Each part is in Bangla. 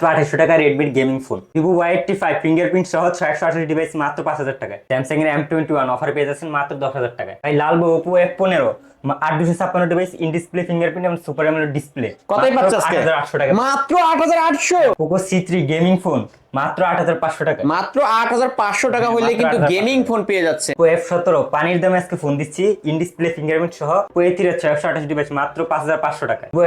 মাত্র আঠাশশো টাকা রেডমির gaming phone Vivo Y eighty five fingerprint সহ ছয়শো আঠাশ ডিভাইস মাত্র পাঁচ হাজার টাকায়। স্যামসাং এর এম টোয়েন্টি ওয়ান অফার পেয়ে যাচ্ছেন মাত্র দশ হাজার টাকায়। ভাই লালবো ওপো এফ পনেরো আট দুশো ছাপ্পান্ন ডিভাইস ইন ডিসপ্লে ফিঙ্গারপ্রিন্ট এবং সুপার ডিসপ্লে কতই পাচ্ছে আজকে? টাকা। মাত্র আট হাজার আটশো? Poco C three gaming phone মাত্র আট হাজার পাঁচশো টাকা। মাত্র আট হাজার পাঁচশো টাকা হলে কিন্তু গেমিং ফোন পেয়ে যাচ্ছে। পো এফ সতেরো পানির দামে আজকে ফোন দিচ্ছি। ইন ডিসপ্লে ফিঙ্গারপ্রিন্ট সহ পো এ তিরের ছয়শো আঠাশ ডিভাইস মাত্র পাঁচ হাজার পাঁচশো টাকা। পো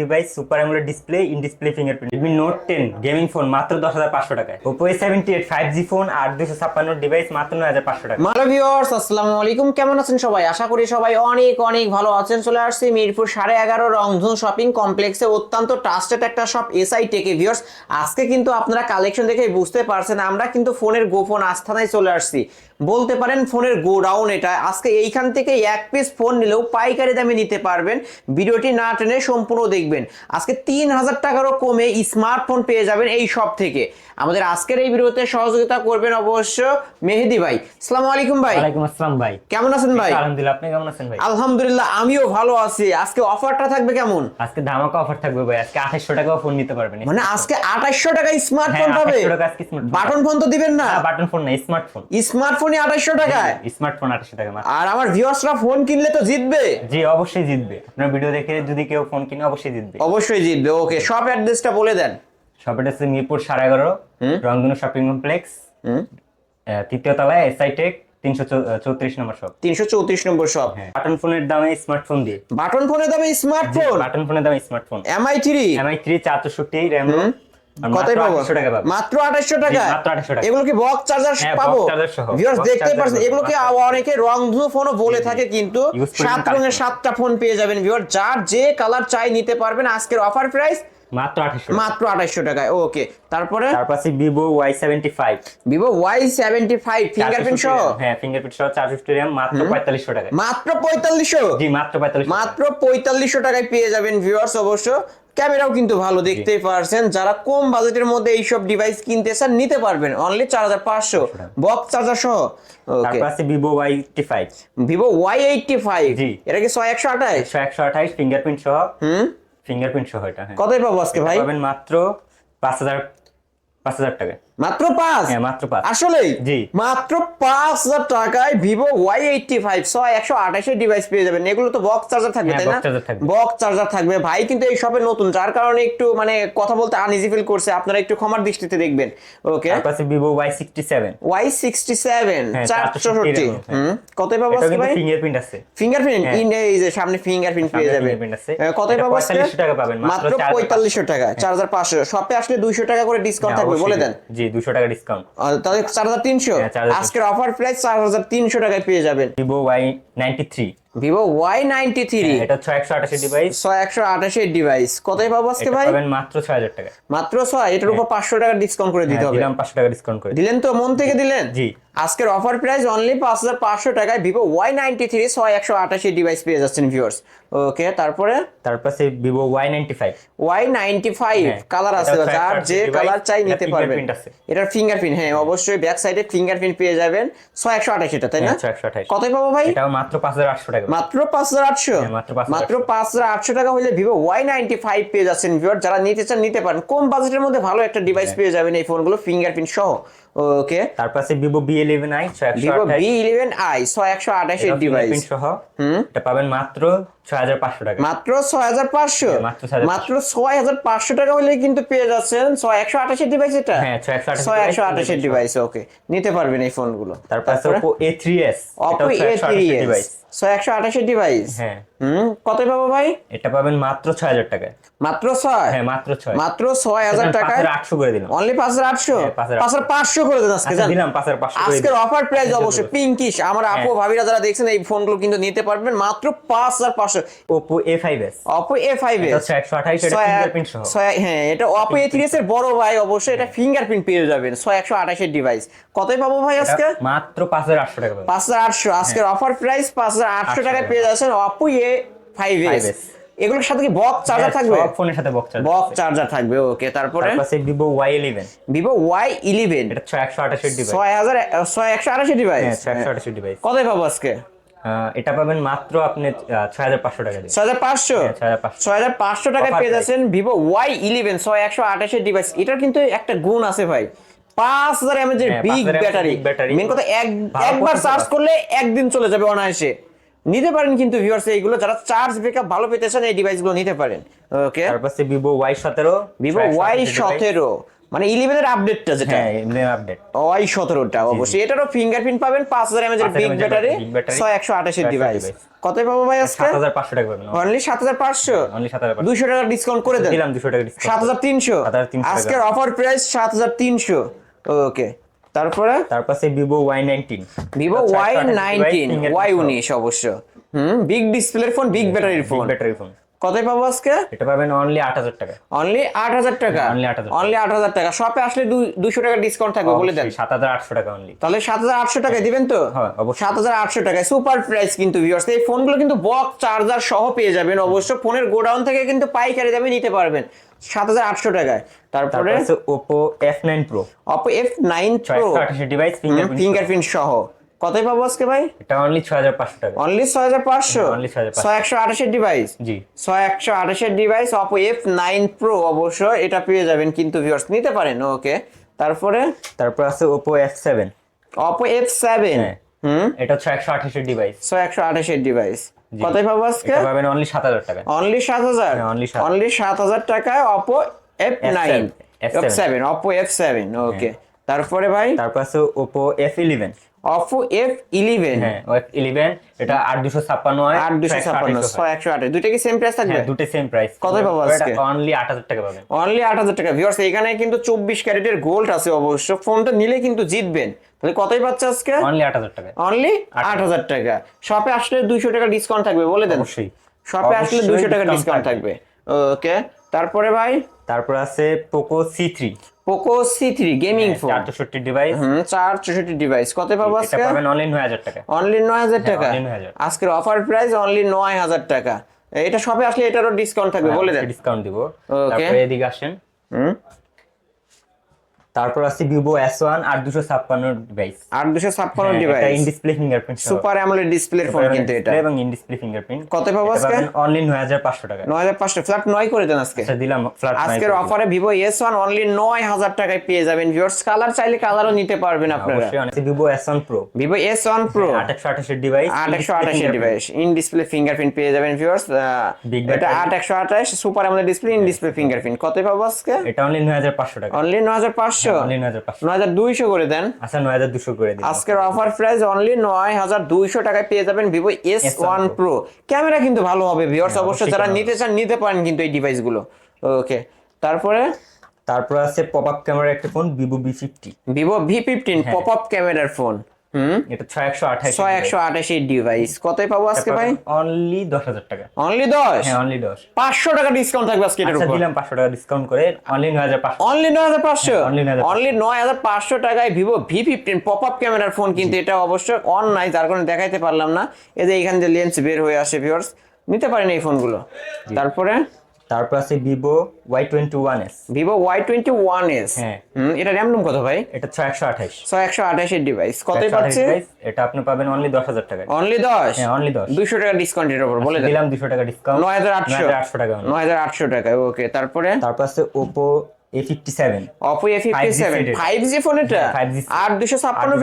device super display in display fingerprint Redmi Note ten gaming phone মাত্র দশ হাজার পাঁচশো টাকায়। Oppo A seventy eight five G phone আট দুশো ছাপ্পান্ন ডিভাইস মাত্র নয় হাজার পাঁচশো টাকা মালো ভিউয়ার্স আসসালামু আলাইকুম। কেমন আছেন সবাই? আশা করি সবাই অনেক অনেক ভালো আছেন। চলে আসছি মিরপুর সাড়ে এগারো রংধন শপিং কমপ্লেক্সে অত্যন্ত ট্রাস্টেড একটা শপ এসআই টেকে ভিওর্স আজকে কিন্তু আপনারা কালেকশন দেখে বুঝতে পারছেন, আমরা কিন্তু ফোনের গোপন আস্থানায় চলে আসছি। বলতে পারেন ফোনের গোডাউন এটা। আজকে এইখান থেকে এক পিস ফোন নিলেও পাইকারি দামে নিতে পারবেন। ভিডিওটি না টেনে সম্পূর্ণ দেখবেন। আজকে তিন হাজার টাকারও কমে স্মার্টফোন পেয়ে যাবেন এই শপ থেকে। আমাদের আজকের এই ভিডিওতে সহযোগিতা করবেন অবশ্য মেহেদি ভাই। আসসালামু আলাইকুম ভাই। ওয়ালাইকুম আসসালাম ভাই। কেমন আছেন ভাই? আলহামদুলিল্লাহ আপনি কেমন আছেন ভাই? আলহামদুলিল্লাহ আমিও ভালো আছি। আজকে অফারটা থাকবে কেমন? আজকে ধামাকা অফার থাকবে ভাই। আজকে আঠাশশো টাকাও ফোন নিতে পারবেন। মানে আজকে আঠাশশো টাকা স্মার্টফোন পাবে? 2800 টাকা বাটন ফোন তো দিবেন না? বাটন ফোন না স্মার্টফোন স্মার্টফোনই আঠাশশো টাকায়? স্মার্টফোন আঠাশশো টাকা আর আমার ভিউয়ার্সরা ফোন কিনলে তো জিতবে? জি অবশ্যই জিতবে। আপনার ভিডিও দেখে যদি কেউ ফোন কিনে অবশ্যই জিতবে। অবশ্যই জিতবে ওকে সব অ্যাড্রেসটা বলে দেন। শপের হচ্ছে মিরপুর সাড়ে এগারো রংধনু শপিং কমপ্লেক্স তৃতীয় তলায় এসআই টেক তিনশো চৌত্রিশ নম্বর শপ তিনশো চৌত্রিশ নম্বর শপ হ্যাঁ বাটন ফোনের দামে স্মার্টফোন দিয়ে। বাটন ফোনের দামে স্মার্টফোন বাটন ফোনের দামে smartphone MI three MI three চার চৌষট্টি র্যাম কতই পাবো মাত্র আঠাশশো টাকা? জি, মাত্র 2800 টাকা। এগুলো কি বক্স চার্জার পাবো box charger সহ। ভিউয়ার্স দেখতে পাচ্ছেন সহ। এগুলোকে অনেকে রংধনু ফোনও বলে থাকে কিন্তু সাত রঙের সাতটা ফোন পেয়ে যাবেন ভিউয়ার যার যে কালার চাই নিতে পারবেন আজকের অফার প্রাইস মাত্র আঠাশশো মাত্র আঠাশশো টাকায়। ওকে তারপরে? তারপর Vivo Y seventy five Vivo Y seventy five fingerprint সহ? হ্যাঁ ফিঙ্গারপ্রিন্ট সহ চার ফিফটি র্যাম মাত্র পঁয়তাল্লিশশো টাকা মাত্র পঁয়তাল্লিশশো? জি মাত্র পঁয়তাল্লিশ মাত্র পঁয়তাল্লিশশো টাকায় পেয়ে যাবেন ভিউয়ার্স অবশ্য। ক্যামেরাও কিন্তু ভালো দেখতে পারছেন। যারা কম বাজেটের মধ্যে এইসব ডিভাইস কিনতে চান নিতে পারবেন। অনলি চার হাজার পাঁচশো। বক্স চার্জার সহ। ওকে আছে Vivo Y eighty five Vivo Y eighty five G. এটা কি ছয় একশো আঠাশ? একশো একশো আঠাইশ ফিঙ্গারপ্রিন্ট সহ। হুম? ফিঙ্গারপ্রিন্ট সহ এটা হ্যাঁ। কতই পাবো আজকে ভাই? পাবেন মাত্র পাঁচ হাজার পাঁচ হাজার টাকা। মাত্র পাঁচ? হ্যাঁ মাত্র পাঁচ। আসলেই? জি। মাত্র পাঁচ হাজার টাকায় ভিভো ওয়াই এইটটি ফাইভ ছয় একশো আঠাশের ডিভাইস পেয়ে যাবেন। এগুলো তো বক্স চার্জার থাকবে হ্যাঁ, তাই না। বক্স চার্জার থাকবে। ভাই কিন্তু এই শপে নতুন যার কারণে একটু মানে কথা বলতে আনইজি ফিল করছে। আপনারা একটু ক্ষমার দৃষ্টিতে দেখবেন। ওকে আছে Vivo Y sixty seven Y sixty seven চারশো 460 হুম? কতই পাবো আজকে ভাই? ফিঙ্গারপ্রিন্ট আছে। ফিঙ্গারপ্রিন্ট হ্যাঁ। ইন এই যে সামনে ফিঙ্গারপ্রিন্ট পেয়ে যাবেন। কতই পাবো আজকে? টাকা পাবেন, মাত্র মাত্র 4500 পঁয়তাল্লিশশো টাকা। চার হাজার পাঁচশো। শপে আসলে দুইশো টাকা করে ডিসকাউন্ট থাকবে বলে দেন। জি দুশো টাকা ডিসকাউন্ট তাহলে চার হাজার তিনশো? হ্যাঁ, 4300 আজকের অফার প্রাইস চার হাজার তিনশো টাকায় পেয়ে যাবেন। Vivo Y ninety three Vivo Y ninety three এটা ছয় একশো আঠাশি ডিভাইস ছয় একশো আঠাশের ডিভাইস কতই পাবো আজকে ভাই? মাত্র ছয় হাজার টাকা। মাত্র ছয়? এটার উপর পাঁচশো টাকা ডিসকাউন্ট করে দিতে হ্যাঁ, হবে। দিলাম পাঁচশো টাকা ডিসকাউন্ট করে। দিলেন তো? মন থেকে দিলেন? জি। আজকের অফার প্রাইস অনলি পাঁচ হাজার পাঁচশো টাকায় ভিভো ওয়াই নাইনটি থ্রি ছয় একশো আঠাশি ডিভাইস পেয়ে যাচ্ছেন ভিউয়ার্স ওকে তারপরে? তারপর আছে Vivo Y ninety five Y ninety five হ্যাঁ, কালার আছে যার যে কালার চাই নিতে পারবেন। এটার ফিঙ্গারপ্রিন্ট হ্যাঁ অবশ্যই। ব্যাক সাইডে ফিঙ্গারপ্রিন্ট পেয়ে যাবেন। ছয় একশো আঠাশ এটা তাই না? হ্যাঁ, 628 কতই পাবো ভাই? এটাও মাত্র পাঁচ হাজার আটশো টাকা মাত্র পাঁচ হাজার আটশো। হ্যাঁ, মাত্র পাঁচ হাজার আটশো। টাকা হলে ভিভো ওয়াই নাইনটি ফাইভ পেয়ে যাচ্ছেন ভিওর যারা নিতে চান নিতে পারেন। কম বাজেটের মধ্যে ভালো একটা ডিভাইস হ্যাঁ। পেয়ে যাবেন এই ফোনগুলো ফিঙ্গারপ্রিন্ট সহ। ওকে তারপর আছে ভিভো বি ইলেভেন আই ছয় একশো ভিভো বি ইলেভেন আই ছয় একশো আঠাশের ডিভাইস সহ। হুম। এটা পাবেন মাত্র ছয় হাজার পাঁচশো টাকা। মাত্র ছয় হাজার পাঁচশো? হ্যাঁ, মাত্র 6500 ছয় হাজার পাঁচশো টাকা হলে কিন্তু পেয়ে যাচ্ছেন ছয় একশো আঠাশের ডিভাইস এটা? হ্যাঁ, 628 ছয় একশো আঠাশের ডিভাইস ওকে নিতে পারবেন এই ফোনগুলো তারপর? আছে Oppo A three S Oppo A three device ছয় একশো আঠাশের ডিভাইস হ্যাঁ। হুম কত পাবো ভাই? এটা পাবেন মাত্র ছয় হাজার টাকায়। মাত্র ছয়? হ্যাঁ মাত্র ছয়। মাত্র ছয় হাজার টাকায়? আটশো করে দিলাম। অনলি পাঁচ হাজার আটশো? হ্যাঁ, পাঁচ হাজার পাঁচশো করে দেন আজকে আচ্ছা, দিলাম পাঁচ হাজার পাঁচশো করে আজকের অফার প্রাইস আচ্ছা, অবশ্যই পিঙ্কিশ আমার আপু হ্যাঁ। ভাবিরা যারা দেখছেন এই ফোনগুলো কিন্তু নিতে পারবেন মাত্র পাঁচ হাজার পাঁচশো। Oppo A five S Oppo A five এটা এটা ফিঙ্গারপ্রিন্ট সহ। হ্যাঁ এটা অপো এ থ্রি এর বড় ভাই অবশ্যই এটা ফিঙ্গারপ্রিন্ট পেয়ে যাবেন ছয় একশো আঠাশের ডিভাইস কতই পাবো ভাই আজকে? মাত্র পাঁচ হাজার আটশো টাকা পাবেন। পাঁচ হাজার আটশো। আজকের অফার প্রাইস পাঁচ হাজার আটশো টাকায় টাকা। পেয়ে যাচ্ছেন ফাইভ এস 5S এগুলোর সাথে কি বক্স চার্জার হ্যাঁ, থাকবে? সব ফোনের সাথে বক্স চার্জার বক্স চার্জার থাকবে ওকে তারপরে? তারপর আছে ইলেভেন ভিভো ওয়াই ইলেভেন এটা ছয় একশো আঠাশের ডিভাইস ছয় হাজার ছয় একশো আঠাশি ডিভাইস হ্যাঁ ছয় একশো আঠাশের ডিভাইস কতই পাবো আজকে? এটা পাবেন মাত্র আপনি ছয় হাজার পাঁচশো টাকা দিয়ে। ছয় হাজার পাঁচশো? ছয় হাজার পাঁচশো। ছয় টাকায় পেয়ে যাচ্ছেন ভিভো ওয়াই ইলেভেন ছয় একশো আঠাশের ডিভাইস এটার কিন্তু একটা গুণ আছে ভাই। পাঁচ হাজার এমএচ এর হ্যাঁ, বিগ 5000 ব্যাটারি মেন কথা এক একবার চার্জ করলে একদিন চলে যাবে অনায়াসে। নিতে পারেন কিন্তু ভিউয়ার্স এইগুলো যারা চার্জ ব্যাকআপ ভালো পেতে চান এই ডিভাইসগুলো নিতে পারেন। ওকে তারপর ভিভো ওয়াই সতেরো ভিভো ওয়াই সতেরো। মানে ইলেভেনের আপডেটটা যেটা। হ্যাঁ আপডেট ওয়াই সতেরোটা অবশ্যই। এটারও ফিঙ্গারপ্রিন্ট পাবেন পাঁচ হাজার এর বিগ ব্যাটারি ছয় একশো আঠাশের ডিভাইস কত পাবো ভাই আজকে? সাত হাজার পাঁচশো টাকা পাবেন অনলি সাত হাজার পাঁচশো। অনলি সাত হাজার দুইশো টাকা ডিসকাউন্ট করে দেন। দিলাম দুশো টাকা ডিসকাউন্ট সাত হাজার তিনশো। 7300 আজকের অফার প্রাইস সাত হাজার তিনশো। ওকে তারপরে? তারপর আছে Vivo Y nineteen Vivo Y nineteen Y উনিশ অবশ্য। হুম বিগ ডিসপ্লের ফোন বিগ ব্যাটারির ফোন ব্যাটারি ফোন কতই পাবো আজকে? এটা পাবেন অনলি আট হাজার টাকা। অনলি আট হাজার টাকা? Only 8,000 অনলি আট হাজার টাকা। শপে আসলে দুইশো টাকা ডিসকাউন্ট থাকবে বলে দেন। সাত হাজার আটশো টাকা অনলি তাহলে সাত হাজার আটশো টাকায় দিবেন তো? হ্যাঁ। সাত হাজার আটশো টাকায়। সুপার প্রাইস কিন্তু ভিউয়ার্স এই ফোনগুলো কিন্তু বক্স চার্জার সহ পেয়ে যাবেন অবশ্য। ফোনের গোডাউন থেকে কিন্তু পাইকারি দামে নিতে পারবেন সাত হাজার আটশো টাকায়। তারপরে Oppo F nine pro Oppo F nine pro device fingerprint সহ। কতই পাবো আজকে ভাই? এটা অনলি 6500 টাকা। অনলি 6500 অনলি 6128 এর ডিভাইস জি। 6128 এর ডিভাইস Oppo F9 Pro অবশ্য এটা পেয়ে যাবেন কিন্তু ভিউয়ার্স নিতে পারেন ওকে তারপরে? তারপর আছে Oppo F7 Oppo F7 হ্যাঁ। হুম? এটা 6128 এর ডিভাইস 6128 এর ডিভাইস কতই পাবো আজকে? এটা পাবেন অনলি 7000 টাকা। অনলি 7000 অনলি 7000 টাকায় Oppo F9 F7 Oppo F7 ওকে হ্যাঁ। তারপরে ভাই? তারপর আছে Oppo F11 অফ এফ ইলেভেন ইলেভেন এটা আট দুশো ছাপ্পান্ন আট দুশো ছাপ্পান্ন ছয় একশো আঠাশ দুইটা কি সেম প্রাইস থাকবে? হ্যাঁ, দুটো সেম প্রাইস কত পাবো আজকে? অনলি আট হাজার টাকা পাবেন। অনলি আট হাজার টাকা। ভিউয়ার্স এখানে কিন্তু চব্বিশ ক্যারেটের গোল্ড আছে অবশ্য। ফোনটা নিলে কিন্তু জিতবেন। তাহলে কতই পাচ্ছে আজকে? অনলি আট হাজার টাকা। অনলি আট হাজার। টাকা। শপে আসলে দুইশো টাকা ডিসকাউন্ট থাকবে বলে দেন। অবশ্যই। শপে আসলে দুইশো টাকা ডিসকাউন্ট থাকবে। ওকে তারপরে ভাই? তারপর আছে Poco C three Poco C three gaming phone চৌষট্টি ডিভাইস হুম চার চৌষট্টি ডিভাইস কত পাবো আজকে? পাবেন অনলি নয় হাজার টাকা। অনলি নয় হাজার টাকা? only 9,000 আজকের অফার প্রাইস অনলি নয় হাজার টাকা। এটা সবে আসলে এটারও ডিসকাউন্ট থাকবে বলে দেন। ডিসকাউন্ট দিব। ওকে তারপরে এদিকে আসেন। হুম। তারপর আছে ভিভো এস ওয়ান আট দুশো ছাপ্পান্ন ডিভাইস আট দুশো ছাপ্পান্ন in display fingerprint super AMOLED ডিসপ্লের ফোন কিন্তু এটা। এবং ইন ডিসপ্লে ফিঙ্গারপ্রিন্ট কত পাবো আজকে? অনলি নয় হাজার পাঁচশো টাকা। নয় হাজার পাঁচশো ফ্ল্যাট নয় করে দেন আজকে। আচ্ছা দিলাম ফ্ল্যাট আজকের অফারে ভিভো এস ওয়ান অনলি নয় হাজার টাকায় পেয়ে যাবেন। ভিউয়ার্স কালার চাইলে কালারও নিতে পারবেন আপনারা। Vivo S one pro Vivo S one pro আঠাশশো আঠাশের ডিভাইস আট একশো আঠাশের ডিভাইস ইন ডিসপ্লে ফিঙ্গারপ্রিন্ট পেয়ে যাবেন ভিউয়ার্স এটা. আট একশো আঠাশ super AMOLED display in display fingerprint কত পাবো আজকে? এটা অনলি নয় হাজার পাঁচশো টাকা। অনলি নয় হাজার পাঁচশো। পাঁচশো। নয় হাজার দুইশো করে দেন। আচ্ছা নয় হাজার দুশো করে দিন আজকের অফার প্রাইস অনলি নয় হাজার দুইশো টাকায় পেয়ে যাবেন Vivo S one pro camera কিন্তু ভালো হবে ভিউয়ার্স হ্যাঁ, অবশ্যই যারা নিতে চান নিতে পারেন কিন্তু এই ডিভাইসগুলো ওকে তারপরে? তারপর আছে পপ আপ ক্যামেরা একটা phone Vivo V fifteen Vivo V fifteen. Pop up ক্যামেরার ফোন এটা ছয় একশো আঠাশ ছয় একশো ডিভাইস কতই পাবো আজকে ভাই? অনলি দশ হাজার টাকা। অনলি দশ? হ্যাঁ অনলি দশ। পাঁচশো টাকা ডিসকাউন্ট থাকবে আজকে এটার আচ্ছা উপর। দিলাম পাঁচশো টাকা ডিসকাউন্ট করে অনলি নয় হাজার পাঁচশো। অনলি নয় হাজার পাঁচশো? only 9,500 অনলি নয় হাজার পাঁচশো টাকায় Vivo V fifteen pop up ক্যামেরার ফোন কিন্তু এটা অবশ্য অন নাই যার কারণে দেখাইতে পারলাম না। এই যে এখান দিয়ে লেন্স বের হয়ে আসে ভিউয়ার্স নিতে পারেন এই ফোনগুলো তারপরে? তারপর আছে Vivo Y twenty one S Vivo Y twenty one S হ্যাঁ। এটা র্যাম রুম কত ভাই? এটা ছয় একশো আঠাশ ছয় একশো আঠাশের ডিভাইস কতই পাচ্ছে? এটা আপনি পাবেন অনলি দশ হাজার টাকায় অনলি দশ? হ্যাঁ অনলি দশ। দুইশো টাকা ডিসকাউন্টের উপর বলে দিলাম দুশো টাকা ডিসকাউন্ট নয় হাজার আটশো। আটশো টাকা নয় হাজার আটশো টাকায় ওকে তারপরে? তারপর আছে Oppo A fifty seven Oppo A fifty 5G seven five G phone এটা? হ্যাঁ, 5G set। আর দুশো ছাপ্পান্ন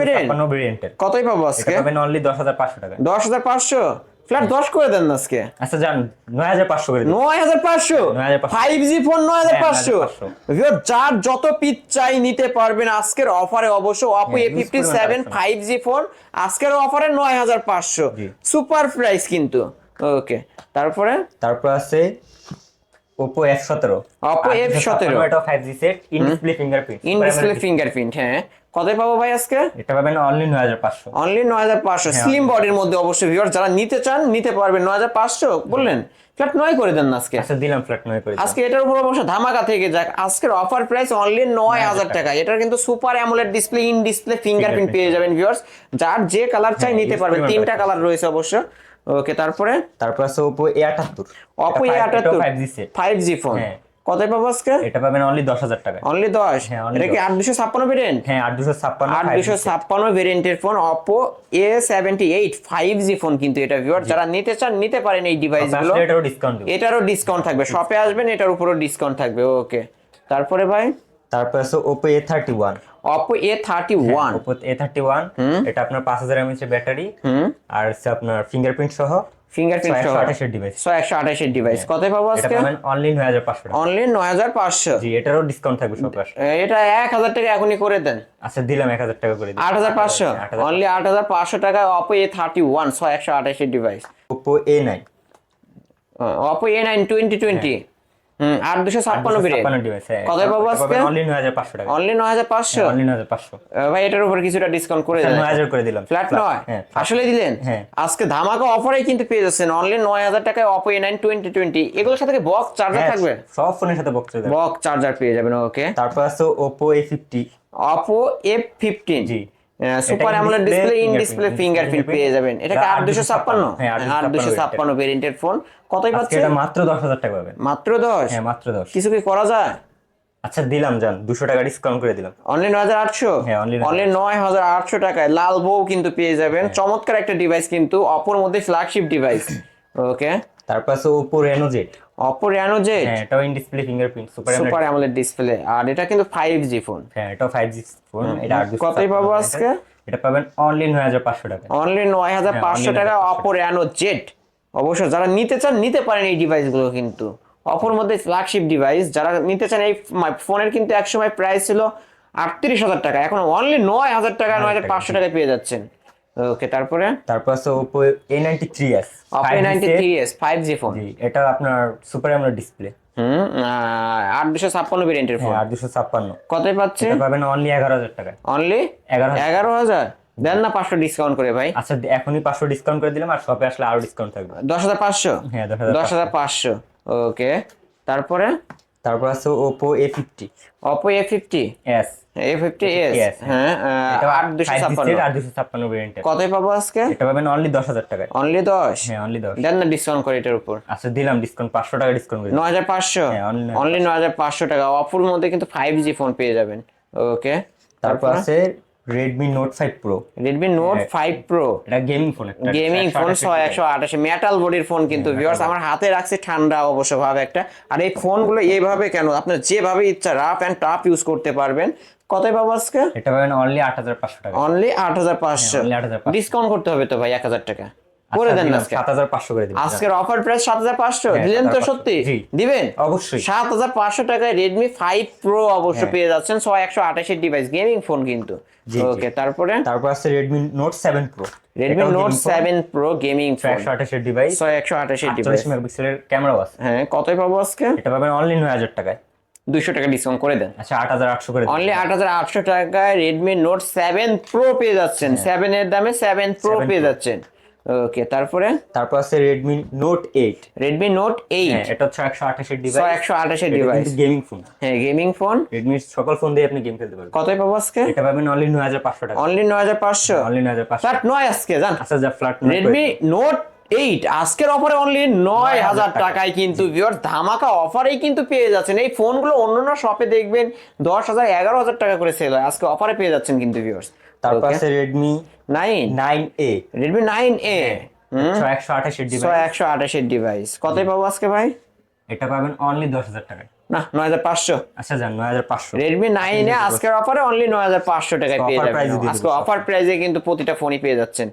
ভেরিয়েন্ট কতই পাবো আজকে? পাবেন অনলি দশ হাজার পাঁচশো টাকা। দশ হাজার পাঁচশো? ফ্ল্যাট দশ করে দেন আজকে? আচ্ছা যান নয় হাজার পাঁচশো করে দিন। নয় হাজার পাঁচশো? 9,500 ফাইভ জি ফোন নয় হাজার হ্যাঁ, পাঁচশো 9,500 যার যত পিচ চাই নিতে পারবেন আজকের অফারে অবশ্য Oppo A fifty seven five G phone আজকের অফারে নয় হাজার পাঁচশো। জি। সুপার প্রাইস কিন্তু। ওকে তারপরে? তারপর আছে ওপো এফ সতেরো। Oppo F17 এটা five G set in display fingerprint in display fingerprint হ্যাঁ। কতই পাবো ভাই আজকে? এটা পাবেন অনলি নয় হাজার পাঁচশো। অনলি নয় হাজার পাঁচশো। হ্যাঁ, স্লিম বডির মধ্যে অবশ্যই ভিউয়ার যারা নিতে চান নিতে পারবেন নয় হাজার পাঁচশো। বললেন ফ্ল্যাট নয় করে দেন আজকে। আচ্ছা দিলাম ফ্ল্যাট নয় করে আজকে এটার উপর অবশ্য ধামাকা থেকে যাক। আজকের অফার প্রাইস অনলি নয় হাজার টাকা। এটার কিন্তু super AMOLED display in display fingerprint পেয়ে যাবেন ভিউয়ার্স যার যে কালার চাই হ্যাঁ, নিতে পারবেন। তিনটা কালার রয়েছে অবশ্য। ওকে তারপরে? তারপর আছে ওপো এ আটাত্তর। অপো এ আটাত্তর। ফাইভ জি ফোন হ্যাঁ। কত পাবো আজকে? এটা পাবেন অনলি দশ হাজার টাকায় অনলি দশ? হ্যাঁ, এটা কি আট দুশো ছাপ্পান্ন ভেরিয়েন্ট হ্যাঁ আট দুশো ছাপ্পান্ন আট দুশো ছাপ্পান্ন ভেরিয়েন্টের phone Oppo A seventy eight five G phone কিন্তু এটা ভিউয়ার যারা নিতে চান নিতে পারেন এই ডিভাইসগুলো। এটারও ডিসকাউন্ট এটারও ডিসকাউন্ট থাকবে। শপে আসবেন এটার উপরও ডিসকাউন্ট থাকবে। ওকে তারপরে ভাই? তারপর আছে Oppo A thirty one Oppo A thirty one Oppo A thirty one এটা আপনার পাঁচ হাজার এমএচ ব্যাটারি। আর হচ্ছে আপনার ফিঙ্গারপ্রিন্ট সহ ফিঙ্গারপ্রিন্ট সহ। আঠাশের ডিভাইস ছয় একশো আঠাশের ডিভাইস কতই পাবো আজকে? অনলি নয় হাজার পাঁচশো টাকা। অনলি নয় হাজার পাঁচশো। জি এটারও ডিসকাউন্ট থাকবে সব এটা এক হাজার টাকা এখনই করে দেন। আচ্ছা দিলাম এক হাজার টাকা করে দিই আট হাজার পাঁচশো। অনলি আট হাজার পাঁচশো টাকায় অপো এ থার্টি ওয়ান ছয় একশো আঠাশের device Oppo A nine Oppo A nine twenty twenty hmm. হ্যাঁ। কতই পাবো আজকে? অনলি নয় হাজার পাঁচশো টাকা। অনলি নয় হাজার পাঁচশো? অনলি নয় হাজার পাঁচশো। ভাই এটার উপর কিছুটা ডিসকাউন্ট করে দেন। নয় হাজার করে দিলাম। ফ্ল্যাট নয়? হ্যাঁ আসলে দিলেন? হ্যাঁ। আজকে ধামাকা অফারে কিন্তু পেয়ে যাচ্ছেন। অনলি নয় হাজার টাকায় Oppo A nine twenty twenty এগুলোর সাথে বক্স চার্জার হ্যাঁ, থাকবে? সব ফোনের সাথে বক্স বক্স চার্জার পেয়ে যাবেন ওকে তারপর আছে fifty Oppo F fifteen G. Super AMOLED display in display fingerprint পেয়ে যাবেন। এটা কি এটা আট দুশো ছাপ্পান্ন? হ্যাঁ, আট দুশো ছাপ্পান্ন ভেরিয়েন্টের ফোন কতই আজকে পাচ্ছে? এটা মাত্র দশ হাজার টাকা পাবেন। মাত্র দশ? হ্যাঁ মাত্র দশ। কিছু কি করা যায়? আচ্ছা দিলাম যান দুশো টাকা ডিসকাউন্ট করে দিলাম। অনলি নয় হাজার আটশো? হ্যাঁ, only অনলি নয় হাজার আটশো টাকায় লাল বউ কিন্তু পেয়ে যাবেন। হ্যাঁ। চমৎকার একটা ডিভাইস কিন্তু অপর মধ্যে ফ্ল্যাগশিপ ডিভাইস ওকে তারপর আছে Oppo Reno Z Oppo Reno Z হ্যাঁ এটাও in display fingerprint super super AMOLED display আর এটা কিন্তু ফাইভ জি ফোন হ্যাঁ ফাইভ জি ফোন এটা কতই পাবো আজকে? এটা পাবেন অনলি নয় হাজার পাঁচশো টাকা। অনলি হ্যাঁ, পাঁচশো only টাকা 9,500 অপো রেনো জেড অবশ্য যারা নিতে চান নিতে পারেন এই ডিভাইসগুলো কিন্তু। অপর মধ্যে ফ্ল্যাগশিপ ডিভাইস যারা নিতে চান এই ফোনের কিন্তু একসময় প্রাইস ছিল আটত্রিশ হাজার টাকা। এখন অনলি নয় হাজার টাকা। নয় হাজার পাঁচশো টাকায় পেয়ে যাচ্ছেন। ওকে তারপরে? তারপর আছে Oppo A ninety three S five G phone G এটা আপনার সুপার অ্যামোলেড ডিসপ্লে হুম আট দুশো ছাপ্পান্ন ভেরিয়েন্টের ফোন আট দুশো ছাপ্পান্ন। কতই পাচ্ছে? পাবেন অনলি এগারো হাজার টাকায়। অনলি এগারো এগারো হাজার? দেন না পাঁচশো ডিসকাউন্ট করে ভাই। আচ্ছা এখনই পাঁচশো ডিসকাউন্ট করে দিলাম আর শপে আসলে আরও ডিসকাউন্ট থাকবে। দশ হাজার পাঁচশো? হ্যাঁ দশ হাজার পাঁচশো। ওকে তারপরে? তারপর আছে Oppo A fifty Oppo A fifty S A fifty S হ্যাঁ আট দুশো ছাপ্পান্ন। আট দুশো ছাপ্পান্ন ভেরিয়েন্টের কতই পাবো আজকে? এটা পাবেন অনলি দশ হাজার টাকায়। অনলি দশ? হ্যাঁ অনলি দশ। দেন না ডিসকাউন্ট করে এটার উপর। আচ্ছা দিলাম ডিসকাউন্ট পাঁচশো টাকা ডিসকাউন্ট করে নয় হাজার পাঁচশো? হ্যাঁ, অনলি নয় হাজার পাঁচশো। টাকা। অফুর মধ্যে কিন্তু ফাইভ জি ফোন পেয়ে যাবেন। ওকে তারপর? আছে Redmi Note five pro Redmi Note five pro এটা গেমিং ফোন একটা গেমিং ফোন ছয় একশো আঠাশি মেটাল বডির ফোন কিন্তু ভিউয়ার্স আমার হাতে রাখছে ঠান্ডা অবশ্য ভাবে একটা। আর এই ফোনগুলো এইভাবে কেন? আপনার যেভাবে ইচ্ছা রাফ অ্যান্ড টাফ ইউজ করতে পারবেন। কতই পাবো আজকে? এটা পাবেন অনলি আট হাজার পাঁচশো টাকা। অনলি আট হাজার পাঁচশো। Only 8,500 ডিসকাউন্ট করতে হবে তো ভাই এক হাজার টাকা। করে দেন আজকে। সাত হাজার পাঁচশো করে দিলাম আজকের অফার প্রাইস সাত হাজার পাঁচশো। হ্যাঁ, দিলেন তো সত্যি। দিবেন? অবশ্যই। সাত হাজার পাঁচশো টাকায় রেডমি ফাইভ প্রো অবশ্য হ্যাঁ। পেয়ে যাচ্ছেন ছয় একশো আঠাশের ডিভাইস গেমিং ফোন কিন্তু। ওকে তারপরে? তারপর আছে গেমিং ফোন ডিভাইস ছয় একশো আঠাশের ডিভাইস মেগাপিক্সেলের ক্যামেরাও আছে। হ্যাঁ কতই পাবো আজকে? এটা পাবেন অনলি নয় হাজার টাকায়। দুইশো টাকা ডিসকাউন্ট করে দেন। আচ্ছা আট হাজার আটশো করে অনলি আট হাজার আটশো টাকায় রেডমি নোট সেভেন প্রো পেয়ে যাচ্ছেন। সেভেন এর দামে সেভেন প্রো পেয়ে যাচ্ছেন। ওকে তারপরে? তারপর আছে Redmi Note eight Redmi Note eight এটা হচ্ছে একশো আঠাশের ডিভাইস একশো আঠাশের ডিভাইস গেমিং ফোন হ্যাঁ গেমিং ফোন রেডমির সকল ফোন দিয়ে আপনি গেম খেলতে পারবেন। কতই পাবো আজকে? এটা পাবেন অনলি নয় হাজার পাঁচশো টাকা। অনলি নয় হাজার পাঁচশো? অনলি নয় হাজার পাঁচশো। ফ্ল্যাট নয় আজকে জান। আচ্ছা যা ফ্ল্যাট রেডমি নোট এইট আজকের অফারে অনলি নয় হাজার 9,000 টাকায় কিন্তু ভিওর ধামাকা অফারেই কিন্তু পেয়ে যাচ্ছেন। এই ফোনগুলো অন্যান্য শপে দেখবেন দশ হাজার এগারো হাজার টাকা করে সেল হয়। আজকে অফারে পেয়ে যাচ্ছেন কিন্তু ভিওর্স তারপর আছে Redmi nine nine A Redmi nine A একশো আঠাশের ডিভাইস ছয় একশো আঠাশের ডিভাইস কতই পাবো আজকে ভাই? এটা পাবেন অনলি দশ হাজার টাকায়। না নয় হাজার পাঁচশো। আচ্ছা যান নয় হাজার পাঁচশো। রেডমি নাইন এ আজকের অফারে অনলি নয় হাজার পাঁচশো টাকায় পেয়ে offer যাবেন। আজকে অফার প্রাইজে কিন্তু প্রতিটা ফোনই পেয়ে যাচ্ছেন।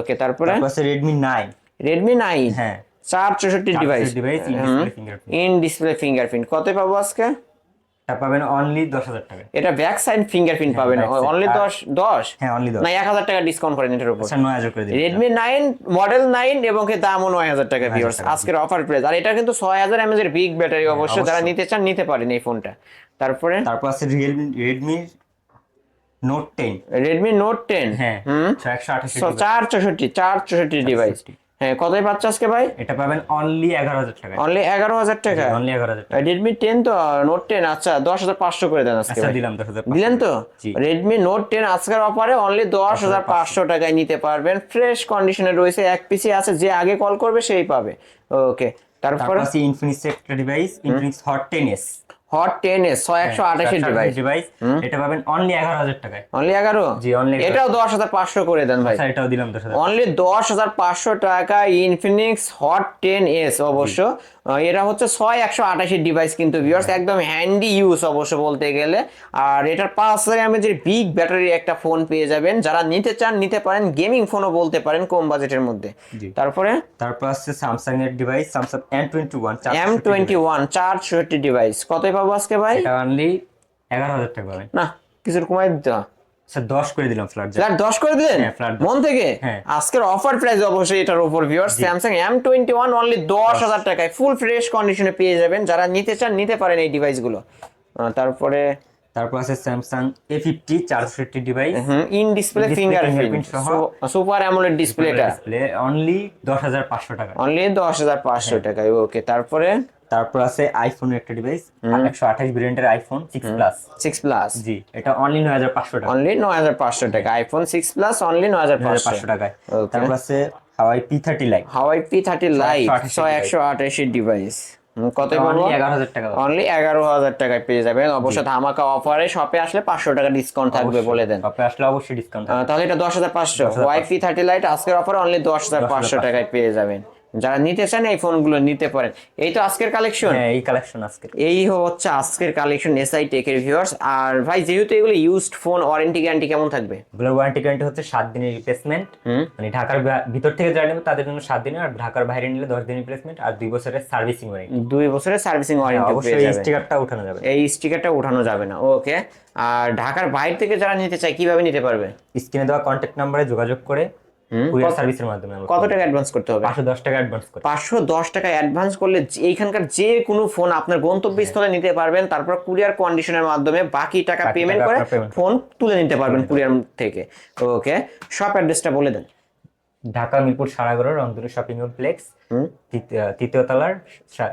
ওকে তারপরে? আছে রেডমি নাইন রেডমি নাইন হ্যাঁ। চার চৌষট্টি device device fingerprint in display fingerprint কত পাবো আজকে? পাবেন অনলি দশ হাজার টাকায় এটা ব্যাক সাইড ফিঙ্গারপ্রিন্ট পাবেন অনলি দশ দশ? হ্যাঁ অনলি দশ। না এক হাজার টাকা ডিসকাউন্ট করেন এটার উপর। আচ্ছা নয় হাজার করে রেডমি নাইন মডেল নাইন এবং এর দামও নয় হাজার টাকা ভিউয়ার্স আজকের অফার প্রাইস আর এটা কিন্তু ছয় হাজার এমএজ এর বিগ ব্যাটারি অবশ্য যারা নিতে চান নিতে পারেন এই ফোনটা তারপরে? তারপর আছে Realme Redmi Note ten Redmi Note ten হ্যাঁ চার চৌষট্টি চার চৌষট্টি ডিভাইস হ্যাঁ কতই পাচ্ছে আজকে ভাই? এটা পাবেন অনলি এগারো হাজার টাকায়। অনলি এগারো হাজার টাকা অনলি এগারো হাজার টাকা রেডমি টেন তো নোট টেন আচ্ছা দশ হাজার পাঁচশো করে দেন আজকে আচ্ছা দিলাম দশ হাজার দিলেন তো। রেডমি নোট টেন আজকের অফারে অনলি দশ হাজার পাঁচশো টাকায় নিতে পারবেন। ফ্রেশ কন্ডিশনে রয়েছে এক পিসি আছে যে আগে কল করবে সেই পাবে। ওকে তারপর? ইনফিনিক্স একটা device Infinix Hot ten S Hot ten S ছয় একশো আঠাশের ডিভাইস ডিভাইস এটা পাবেন অনলি এগারো হাজার টাকায়। অনলি এগারো? জি, অনলি এটাও দশ হাজার পাঁচশো করে দেন ভাই। আচ্ছা এটাও দিলাম দশ হাজার। অনলি দশ হাজার পাঁচশো টাকা ইনফিনিক্স হট টেন এস অবশ্য। এটা হচ্ছে ছয় একশো আঠাশির ডিভাইস কিন্তু ভিউয়ার্স একদম হ্যান্ডি ইউজ অবশ্য বলতে গেলে। আর এটার পাঁচ হাজার এমএজের বিগ ব্যাটারি একটা ফোন পেয়ে যাবেন যারা নিতে চান নিতে পারেন গেমিং ফোনও বলতে পারেন কম বাজেটের মধ্যে। তারপরে? তারপর আছে স্যামসাং এর device Samsung M twenty one M twenty one চারশোটি device কতই পাবো আজকে ভাই? অনলি এগারো হাজার টাকা না কিছুর কমাই দিতে স্যার করে দিলাম ফ্ল্যাট ফ্ল্যাট দশ করে দিলেন? হ্যাঁ, মন থেকে? হ্যাঁ। আজকের অফার প্রাইস অবশ্যই এটার উপর ভিউয়ার স্যামসাং অনলি টাকায় ফুল ফ্রেশ কন্ডিশনে পেয়ে যাবেন। যারা নিতে চান নিতে পারেন এই ডিভাইসগুলো তারপরে তারপর আছে Samsung A fifty চারশোটি device in display Display fingerprint সহ। সুপার অ্যামোলেড ডিসপ্লেটা ডিসপ্লে অনলি দশ হাজার পাঁচশো টাকা। অনলি দশ হাজার পাঁচশো হ্যাঁ। টাকায় ওকে তারপরে? তারপর আছে আইফোনের একটা ডিভাইস একশো আঠাশ ভেরিয়েন্টের iPhone six plus six plus জি এটা অনলি নয় হাজার পাঁচশো টাকা। অনলি নয় হাজার পাঁচশো টাকা আইফোন সিক্স প্লাস অনলি নয় হাজার পাঁচশো। টাকায়। তারপর আছে Huawei P thirty lite Huawei P thirty lite 128 ছয় একশো আঠাশি ডিভাইস কত অনলি এগারো হাজার টাকা অনলি এগারো হাজার টাকায় পেয়ে যাবেন। অবশ্য ধামাকা অফারে শপে আসলে পাঁচশো টাকা ডিসকাউন্ট থাকবে বলে দেন। আপনি আসলে অবশ্যই ডিসকাউন্ট তাহলে এটা দশ হাজার পাঁচশো। 10,500 ওয়াইফি থার্টি লাইট আজকের অফার অনলি দশ হাজার পাঁচশো। টাকায় পেয়ে যাবেন। যারা নিতে চান এই ফোনগুলো নিতে পারেন। এই তো আজকের কালেকশন হ্যাঁ এই কালেকশন আজকে এই হচ্ছে আজকের কালেকশন এসআই টেকের ভিউয়ার্স আর ভাই যেহেতু এগুলো ইউজড ফোন ওয়ারেন্টি গ্যারান্টি কেমন থাকবে? এগুলোর ওয়ারেন্টি গ্যারান্টি হচ্ছে সাত দিনের রিপ্লেসমেন্ট মানে ঢাকার ভিতর থেকে যারা নেবে তাদের জন্য সাত দিনের আর ঢাকার বাইরে নিলে দশ দিনের রিপ্লেসমেন্ট আর দুই বছরের সার্ভিসিং ওয়ারেন্টি দুই বছরের সার্ভিসিং ওয়ারেন্টি পেয়ে অবশ্যই এই স্টিকারটা উঠানো যাবে। এই স্টিকারটা উঠানো যাবে না। ওকে আর ঢাকার বাইরে থেকে যারা নিতে চায় কীভাবে নিতে পারবে? স্ক্রিনে দেওয়া কন্ট্যাক্ট নাম্বারে যোগাযোগ করে কুরিয়ার সার্ভিসের মাধ্যমে কত টাকা অ্যাডভান্স করতে হবে? পাঁচশো দশ টাকা অ্যাডভান্স করে। পাঁচশো দশ টাকা অ্যাডভান্স করলে এইখানকার যে কোনো ফোন আপনার গন্তব্যস্থলে নিতে পারবেন তারপর কুরিয়ার কন্ডিশনের মাধ্যমে বাকি টাকা পেমেন্ট করে ফোন তুলে নিতে পারবেন কুরিয়ার থেকে। ওকে শপ অ্যাড্রেসটা বলে দেন। ঢাকা মিরপুর সারাগড় রংধনু শপিং কমপ্লেক্স তৃতীয় তলার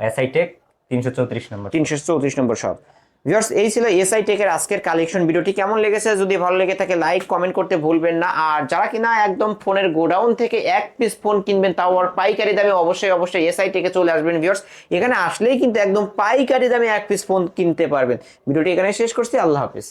এসআই টেক তিনশো চৌত্রিশ নম্বর তিনশো চৌত্রিশ নম্বর শপ ভিউয়ার্স, এই ছিল এসআই টেকের আজকের কালেকশন ভিডিওটি। কেমন লেগেছে? যদি ভালো লেগে থাকে লাইক কমেন্ট করতে ভুলবেন না। আর যারা কিনা একদম ফোনের গোডাউন থেকে এক পিস ফোন কিনবেন, তাও আর পাইকারি দামে অবশ্যই অবশ্যই এসআই টেকে চলে আসবেন ভিউয়ার্স। এখানে আসলেই কিন্তু একদম পাইকারি দামে এক পিস ফোন কিনতে পারবেন। ভিডিওটি এখানে শেষ করছি। আল্লাহ হাফিজ।